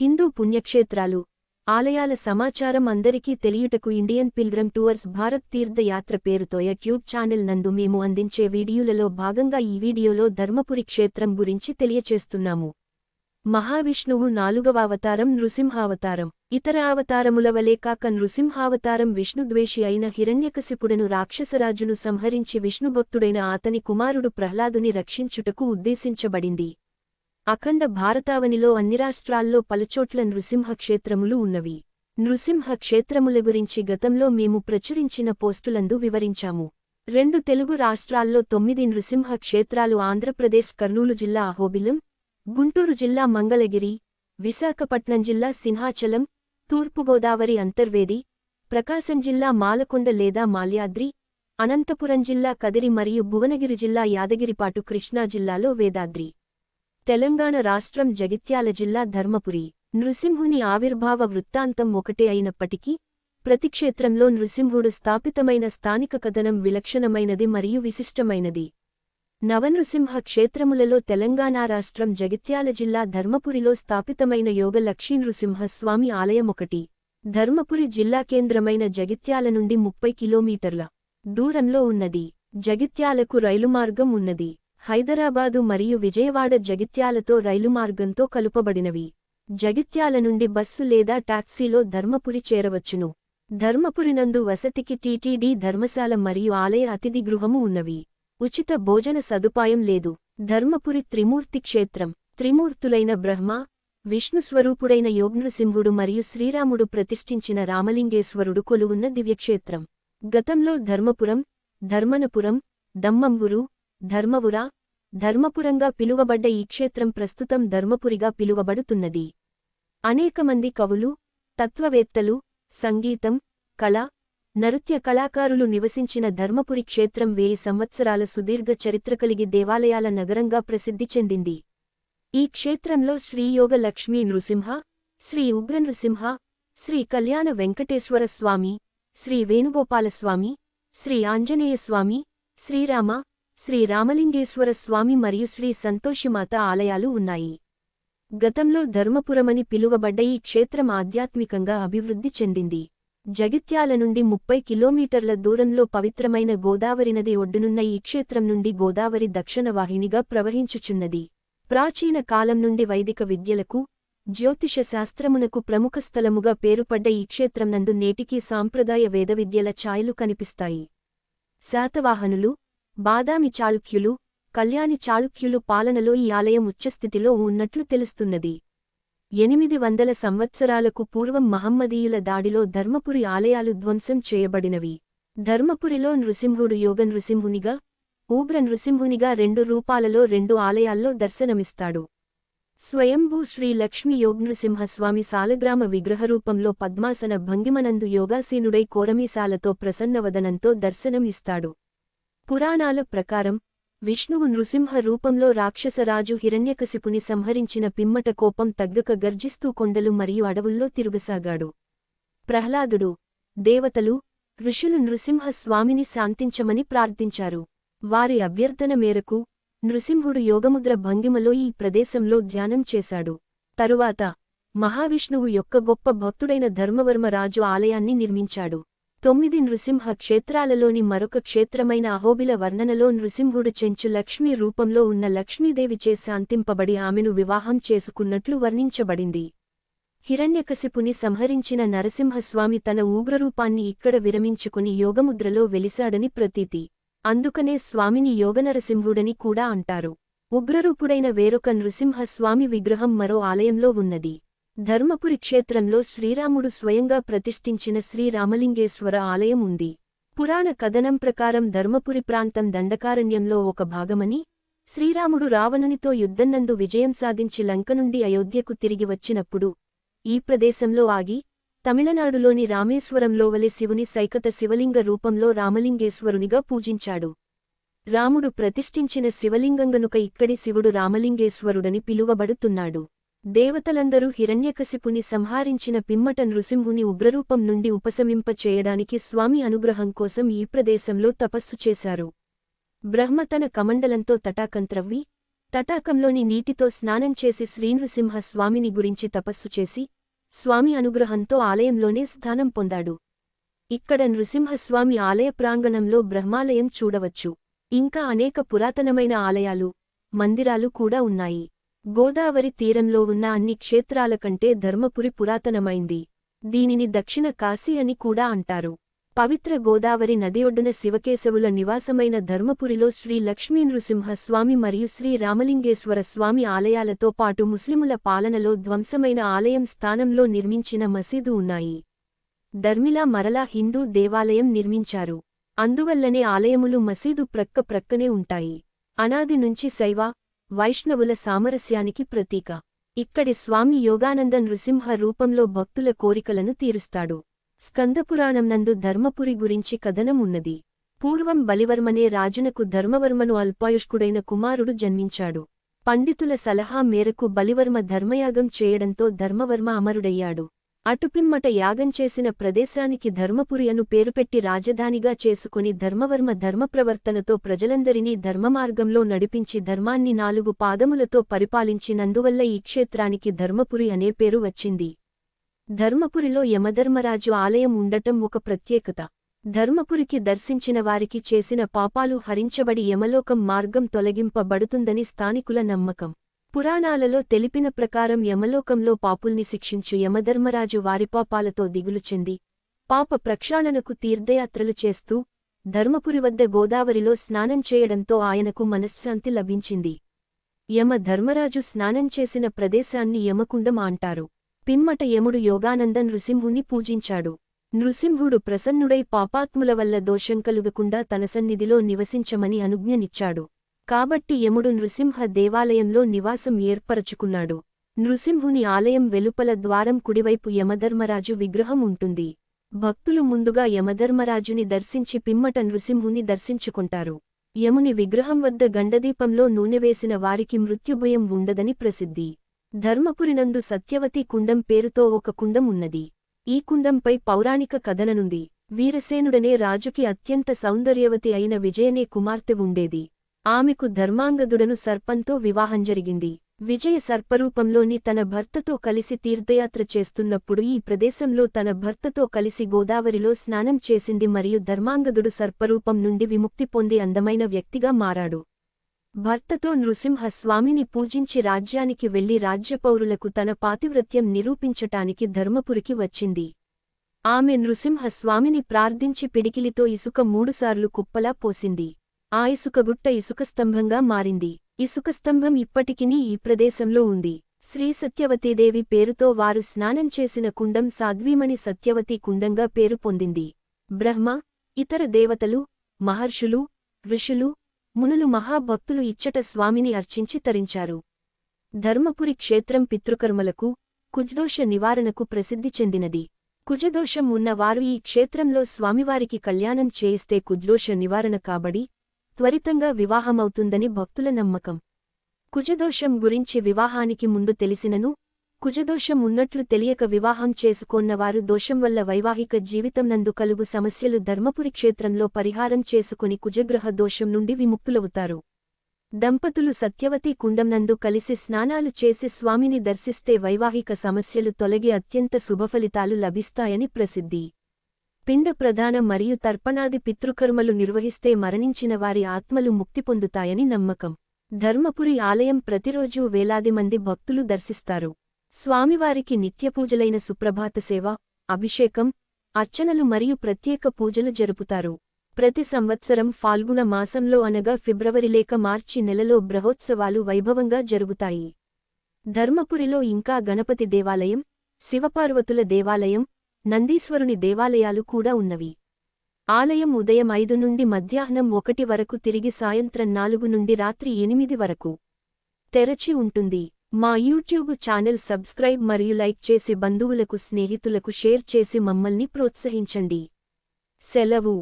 హిందూ పుణ్యక్షేత్రాలు ఆలయాల సమాచారం అందరికీ తెలియుటకు ఇండియన్ పిల్గ్రమ్ టూర్స్ భారత్ తీర్థయాత్ర పేరుతో యూట్యూబ్ ఛానల్ నందు మేము అందించే వీడియోలలో భాగంగా ఈ వీడియోలో ధర్మపురి క్షేత్రం గురించి తెలియచేస్తున్నాము. మహావిష్ణువు నాలుగవ అవతారం నృసింహావతారం. ఇతర అవతారముల వలె కాక నృసింహావతారం విష్ణుద్వేషి అయిన హిరణ్యకశిపుడను రాక్షసరాజును సంహరించి విష్ణుభక్తుడైన అతని కుమారుడు ప్రహ్లాదుని రక్షించుటకు ఉద్దేశించబడింది. అఖండ భారతావనిలో అన్ని రాష్ట్రాల్లో పలుచోట్ల నృసింహ క్షేత్రములు ఉన్నవి. నృసింహ క్షేత్రముల గురించి గతంలో మేము ప్రచురించిన పోస్టులందు వివరించాము. రెండు తెలుగు రాష్ట్రాల్లో తొమ్మిది నృసింహ క్షేత్రాలు ఆంధ్రప్రదేశ్ కర్నూలు జిల్లా అహోబిలం గుంటూరు జిల్లా మంగళగిరి విశాఖపట్నం జిల్లా సింహాచలం తూర్పుగోదావరి అంతర్వేది ప్రకాశం జిల్లా మాలకొండ లేదా మాల్యాద్రి అనంతపురం జిల్లా కదిరి మరియు భువనగిరి జిల్లా యాదగిరిపాటు కృష్ణా జిల్లాలో వేదాద్రి. తెలంగాణ రాష్ట్రం జగిత్యాల జిల్లా ధర్మపురి నృసింహుని ఆవిర్భావ వృత్తాంతం ఒకటే అయినప్పటికీ ప్రతిక్షేత్రంలో నృసింహుడు స్థాపితమైన స్థానిక కథనం విలక్షణమైనది మరియు విశిష్టమైనది. నవనృసింహ క్షేత్రములలో తెలంగాణ రాష్ట్రం జగిత్యాల జిల్లా ధర్మపురిలో స్థాపితమైన యోగ లక్ష్మీ నృసింహస్వామి ఆలయమొకటి. ధర్మపురి జిల్లా కేంద్రమైన జగిత్యాల నుండి ముప్పై కిలోమీటర్ల దూరంలో ఉన్నది. జగిత్యాలకు రైలు మార్గం ఉన్నది. హైదరాబాదు మరియు విజయవాడ జగిత్యాలతో రైలు మార్గంతో కలుపబడినవి. జగిత్యాల నుండి బస్సు లేదా టాక్సీలో ధర్మపురి చేరవచ్చును. ధర్మపురినందు వసతికి టీటీడీ ధర్మశాల మరియు ఆలయ అతిథి గృహము ఉన్నవి. ఉచిత భోజన సదుపాయం లేదు. ధర్మపురి త్రిమూర్తి క్షేత్రం. త్రిమూర్తులైన బ్రహ్మ విష్ణుస్వరూపుడైన యోగ్నృసింహుడు మరియు శ్రీరాముడు ప్రతిష్ఠించిన రామలింగేశ్వరుడు కొలువున్న దివ్యక్షేత్రం. గతంలో ధర్మపురం ధర్మనపురం దమ్మంబురు ధర్మవురా ధర్మపురంగా పిలువబడ్డ ఈ క్షేత్రం ప్రస్తుతం ధర్మపురిగా పిలువబడుతున్నది. అనేకమంది కవులు తత్వవేత్తలు సంగీతం కళ నృత్య కళాకారులు నివసించిన ధర్మపురి క్షేత్రం వేయి సంవత్సరాల సుదీర్ఘ చరిత్ర కలిగి దేవాలయాల నగరంగా ప్రసిద్ధి చెందింది. ఈ క్షేత్రంలో శ్రీయోగ లక్ష్మీ నృసింహ శ్రీ ఉగ్ర నృసింహ శ్రీ కళ్యాణ వెంకటేశ్వర స్వామి శ్రీ వేణుగోపాలస్వామి శ్రీ ఆంజనేయస్వామి శ్రీరామ శ్రీ రామలింగేశ్వర స్వామి మరియు శ్రీ సంతోషిమాత ఆలయాలు ఉన్నాయి. గతంలో ధర్మపురమని పిలువబడ్డ ఈ క్షేత్రం ఆధ్యాత్మికంగా అభివృద్ధి చెందింది. జగిత్యాల నుండి ముప్పై కిలోమీటర్ల దూరంలో పవిత్రమైన గోదావరి నది ఒడ్డునున్న ఈ క్షేత్రం నుండి గోదావరి దక్షిణ వాహినిగా ప్రవహించుచున్నది. ప్రాచీన కాలం నుండి వైదిక విద్యలకు జ్యోతిష శాస్త్రమునకు ప్రముఖ స్థలముగా పేరుపడ్డ ఈ క్షేత్రం నందు నేటికీ సాంప్రదాయ వేదవిద్యల ఛాయలు కనిపిస్తాయి. శాతవాహనులు బాదామి చాళుక్యులు కళ్యాణి చాళుక్యులు పాలనలో ఈ ఆలయం ఉచ్చస్థితిలో ఉన్నట్లు తెలుస్తున్నది. ఎనిమిది వందల సంవత్సరాలకు పూర్వం మహమ్మదీయుల దాడిలో ధర్మపురి ఆలయాలు ధ్వంసం చేయబడినవి. ధర్మపురిలో నృసింహుడు యోగ నృసింహునిగా ఊగ్ర నృసింహునిగా రెండు రూపాలలో రెండు ఆలయాల్లో దర్శనమిస్తాడు. స్వయంభూ శ్రీ లక్ష్మీ యోగ్నృసింహస్వామి సాలగ్రామ విగ్రహరూపంలో పద్మాసన భంగిమనందు యోగాసీనుడై కోరమీసాలతో ప్రసన్నవదనంతో దర్శనం ఇస్తాడు పురాణాల ప్రకారం విష్ణువు నృసింహ రూపంలో రాక్షసరాజు హిరణ్యకశిపుని సంహరించిన పిమ్మట కోపం తగ్గక గర్జిస్తూ కొండలు మరియు అడవుల్లో తిరుగసాగాడు. ప్రహ్లాదుడు దేవతలు ఋషులు నృసింహ స్వామిని శాంతించమని ప్రార్థించారు. వారి అభ్యర్థన మేరకు నృసింహుడు యోగముద్ర భంగిమలో ఈ ప్రదేశంలో ధ్యానం చేశాడు. తరువాత మహావిష్ణువు యొక్క గొప్ప భక్తుడైన ధర్మవర్మ రాజు ఆలయాన్ని నిర్మించాడు. తొమ్మిది నృసింహ క్షేత్రాలలోని మరొక క్షేత్రమైన అహోబిల వర్ణనలో నృసింహుడు చెంచు లక్ష్మీ రూపంలో ఉన్న లక్ష్మీదేవిచే శాంతింపబడి ఆమెను వివాహం చేసుకున్నట్లు వర్ణించబడింది. హిరణ్యకశిపుని సంహరించిన నరసింహస్వామి తన ఉగ్రరూపాన్ని ఇక్కడ విరమించుకుని యోగముద్రలో వెలిశాడని ప్రతీతి. అందుకనే స్వామిని యోగనరసింహుడని కూడా అంటారు. ఉగ్రరూపుడైన వేరొక నృసింహస్వామి విగ్రహం మరో ఆలయంలో ఉన్నది. ధర్మపురి క్షేత్రంలో శ్రీరాముడు స్వయంగా ప్రతిష్ఠించిన శ్రీరామలింగేశ్వర ఆలయం ఉంది. పురాణ కథనం ప్రకారం ధర్మపురి ప్రాంతం దండకారణ్యంలో ఒక భాగమని శ్రీరాముడు రావణునితో యుద్ధన్నందు విజయం సాధించి లంక నుండి అయోధ్యకు తిరిగి వచ్చినప్పుడు ఈ ప్రదేశంలో ఆగి తమిళనాడులోని రామేశ్వరంలో వలె శివుని సైకత శివలింగ రూపంలో రామలింగేశ్వరునిగా పూజించాడు. రాముడు ప్రతిష్ఠించిన శివలింగంగనుక ఇక్కడి శివుడు రామలింగేశ్వరుడని పిలువబడుతున్నాడు. దేవతలందరూ హిరణ్యకశిపుని సంహరించిన పిమ్మట నృసింహుని ఉగ్రరూపం నుండి ఉపశమింప చేయడానికి స్వామి అనుగ్రహం కోసం ఈ ప్రదేశంలో తపస్సు చేశారు. బ్రహ్మ తన కమండలంతో తటాకంత్రవ్వి తటాకంలోని నీటితో స్నానం చేసి శ్రీనృసింహ స్వామిని గురించి తపస్సు చేసి స్వామి అనుగ్రహంతో ఆలయంలోనే స్థానం పొందాడు. ఇక్కడ నృసింహస్వామి ఆలయ ప్రాంగణంలో బ్రహ్మాలయం చూడవచ్చు. ఇంకా అనేక పురాతనమైన ఆలయాలు మందిరాలు కూడా ఉన్నాయి. గోదావరి తీరంలో ఉన్న అన్ని క్షేత్రాల కంటే ధర్మపురి పురాతనమైంది. దీనిని దక్షిణ కాశీ అని కూడా అంటారు. పవిత్ర గోదావరి నది ఒడ్డున శివకేశవుల నివాసమైన ధర్మపురిలో శ్రీ లక్ష్మీ నృసింహ స్వామి మరియు శ్రీ రామలింగేశ్వర స్వామి ఆలయాలతో పాటు ముస్లిముల పాలనలో ధ్వంసమైన ఆలయం స్థానంలో నిర్మించిన మసీదు ఉన్నాయి. ధర్మిలా మరలా హిందూ దేవాలయం నిర్మించారు. అందువల్లనే ఆలయములు మసీదు ప్రక్క ప్రక్కనే ఉంటాయి. అనాది నుంచి శైవ వైష్ణవుల సామరస్యానికి ప్రతీక. ఇక్కడి స్వామి యోగానంద నృసింహ రూపంలో భక్తుల కోరికలను తీరుస్తాడు. స్కందపురాణం నందు ధర్మపురి గురించి కథనం ఉన్నది. పూర్వం బలివర్మనే రాజునకు ధర్మవర్మను అల్పాయుష్కుడైన కుమారుడు జన్మించాడు. పండితుల సలహా మేరకు బలివర్మ ధర్మయాగం చేయడంతో ధర్మవర్మ అమరుడయ్యాడు. అటుపిమ్మట యాగం చేసిన ప్రదేశానికి ధర్మపురి అను పేరుపెట్టి రాజధానిగా చేసుకుని ధర్మవర్మ ధర్మప్రవర్తనతో ప్రజలందరినీ ధర్మమార్గంలో నడిపించి ధర్మాన్ని నాలుగు పాదములతో పరిపాలించినందువల్ల ఈ క్షేత్రానికి ధర్మపురి అనే పేరు వచ్చింది. ధర్మపురిలో యమధర్మరాజు ఆలయం ఉండటం ఒక ప్రత్యేకత. ధర్మపురికి దర్శించిన వారికి చేసిన పాపాలు హరించబడి యమలోకం మార్గం తొలగింపబడుతుందని స్థానికుల నమ్మకం. పురాణాలలో తెలిపిన ప్రకారం యమలోకంలో పాపుల్ని శిక్షించు యమధర్మరాజు వారిపాపాలతో దిగులు చెంది పాప ప్రక్షాళనకు తీర్థయాత్రలు చేస్తూ ధర్మపురి వద్ద గోదావరిలో స్నానం చేయడంతో ఆయనకు మనశ్శాంతి లభించింది. యమ ధర్మరాజు స్నానం చేసిన ప్రదేశాన్ని యమకుండం అంటారు. పిమ్మట యముడు యోగానంద నృసింహుణ్ణి పూజించాడు. నృసింహుడు ప్రసన్నుడై పాపాత్ముల వల్ల దోషం కలుగకుండా తన సన్నిధిలో నివసించమని అనుజ్ఞనిచ్చాడు. కాబట్టి యముడు నృసింహ దేవాలయంలో నివాసం ఏర్పరచుకున్నాడు. నృసింహుని ఆలయం వెలుపల ద్వారం కుడివైపు యమధర్మరాజు విగ్రహం ఉంటుంది. భక్తులు ముందుగా యమధర్మరాజుని దర్శించి పిమ్మట నృసింహుని దర్శించుకుంటారు. యముని విగ్రహం వద్ద గండదీపంలో నూనెవేసిన వారికి మృత్యుభయం ఉండదని ప్రసిద్ధి. ధర్మపురినందు సత్యవతి కుండం పేరుతో ఒక కుండం ఉన్నది. ఈ కుండంపై పౌరాణిక కథననుంది. వీరసేనుడనే రాజుకి అత్యంత సౌందర్యవతి అయిన విజయనే కుమార్తె ఉండేది. ఆమెకు ధర్మాంగదుడను సర్పంతో వివాహం జరిగింది. విజయ సర్పరూపంలోని తన భర్తతో కలిసి తీర్థయాత్ర చేస్తున్నప్పుడు ఈ ప్రదేశంలో తన భర్తతో కలిసి గోదావరిలో స్నానం చేసింది మరియు ధర్మాంగదుడు సర్పరూపం నుండి విముక్తి పొంది అందమైన వ్యక్తిగా మారాడు. భర్తతో నృసింహ స్వామిని పూజించి రాజ్యానికి వెళ్ళి రాజ్యపౌరులకు తన పాతివ్రత్యం నిరూపించటానికి ధర్మపురికి వచ్చింది. ఆమె నృసింహ స్వామిని ప్రార్థించి పిడికిలితో ఇసుక మూడుసార్లు కుప్పలా పోసింది. ఆ ఇసుకగుట్ట ఇసుకస్తంభంగా మారింది. ఇసుకస్తంభం ఇప్పటికినీ ఈ ప్రదేశంలో ఉంది. శ్రీ సత్యవతీదేవి పేరుతో వారు స్నానం చేసిన కుండం సాధ్వీమణి సత్యవతి కుండంగా పేరు పొందింది. బ్రహ్మ ఇతర దేవతలు మహర్షులు ఋషులు మునులు మహాభక్తులు ఇచ్చట స్వామిని అర్చించి తరించారు. ధర్మపురి క్షేత్రం పితృకర్మలకు కుజదోష నివారణకు ప్రసిద్ధి చెందినది. కుజదోషం ఉన్నవారు ఈ క్షేత్రంలో స్వామివారికి కళ్యాణం చేయిస్తే కుజదోష నివారణ కాబడి త్వరితంగా వివాహమవుతుందని భక్తుల నమ్మకం. కుజదోషం గురించి వివాహానికి ముందు తెలిసినను కుజదోషం ఉన్నట్లు తెలియక వివాహం చేసుకోన్నవారు దోషం వల్ల వైవాహిక జీవితం నందు కలుగు సమస్యలు ధర్మపురి క్షేత్రంలో పరిహారం చేసుకుని కుజగ్రహ దోషం నుండి విముక్తులవుతారు. దంపతులు సత్యవతి కుండం నందు కలిసి స్నానాలు చేసి స్వామిని దర్శిస్తే వైవాహిక సమస్యలు తొలగి అత్యంత శుభఫలితాలు లభిస్తాయని ప్రసిద్ధి. పిండ ప్రధాన మరియు తర్పణాది పితృకర్మలు నిర్వహిస్తే మరణించిన వారి ఆత్మలు ముక్తి పొందుతాయని నమ్మకం. ధర్మపురి ఆలయం ప్రతిరోజూ వేలాది మంది భక్తులు దర్శిస్తారు. స్వామివారికి నిత్యపూజలైన సుప్రభాత సేవ అభిషేకం అర్చనలు మరియు ప్రత్యేక పూజలు జరుపుతారు. ప్రతి సంవత్సరం ఫాల్గుణ మాసంలో అనగా ఫిబ్రవరి లేక మార్చి నెలలో బ్రహోత్సవాలు వైభవంగా జరుగుతాయి. ధర్మపురిలో ఇంకా గణపతి దేవాలయం శివపార్వతుల దేవాలయం నందీశ్వరుని దేవాలయాలు కూడా ఉన్నవి. ఆలయం ఉదయం ఐదు నుండి మధ్యాహ్నం ఒకటి వరకు తిరిగి సాయంత్రం నాలుగు నుండి రాత్రి ఎనిమిది వరకు తెరచి ఉంటుంది. మా యూట్యూబ్ ఛానల్ సబ్స్క్రైబ్ మరియు లైక్ చేసి బంధువులకు స్నేహితులకు షేర్ చేసి మమ్మల్ని ప్రోత్సహించండి. సెలవు.